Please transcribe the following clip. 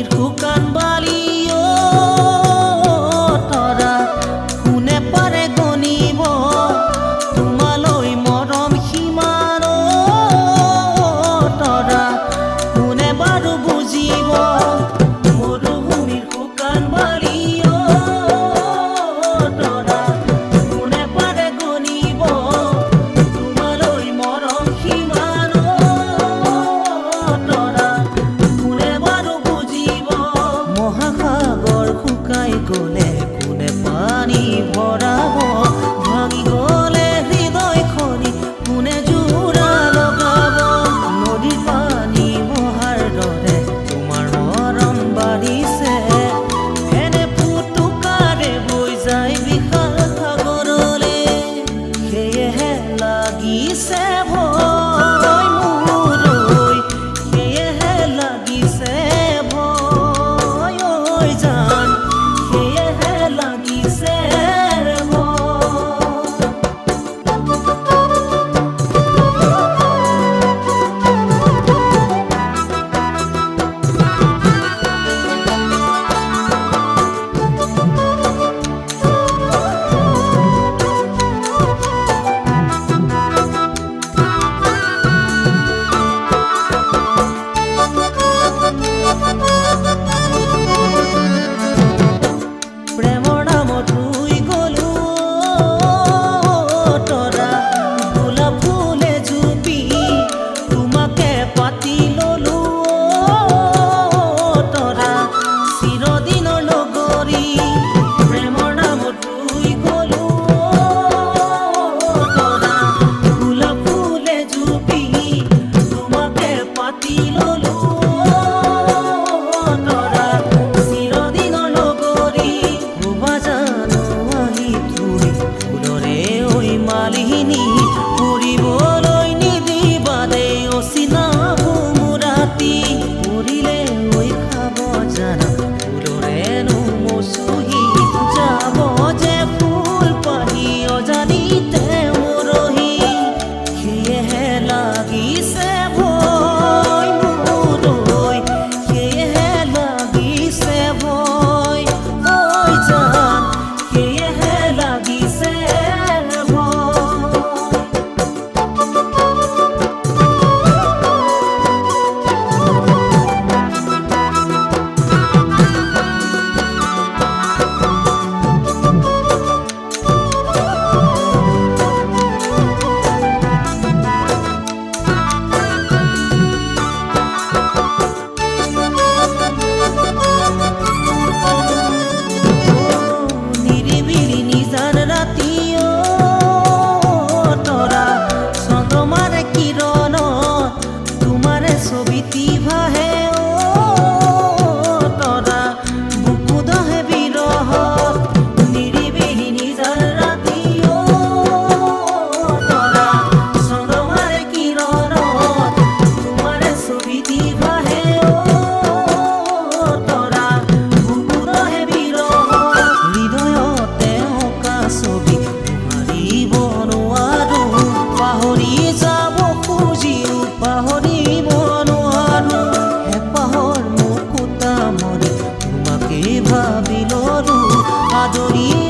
মৰুভূমিৰ শুকান পানী ভৰাব सो भी तीवा है। বিলৰু আদৰি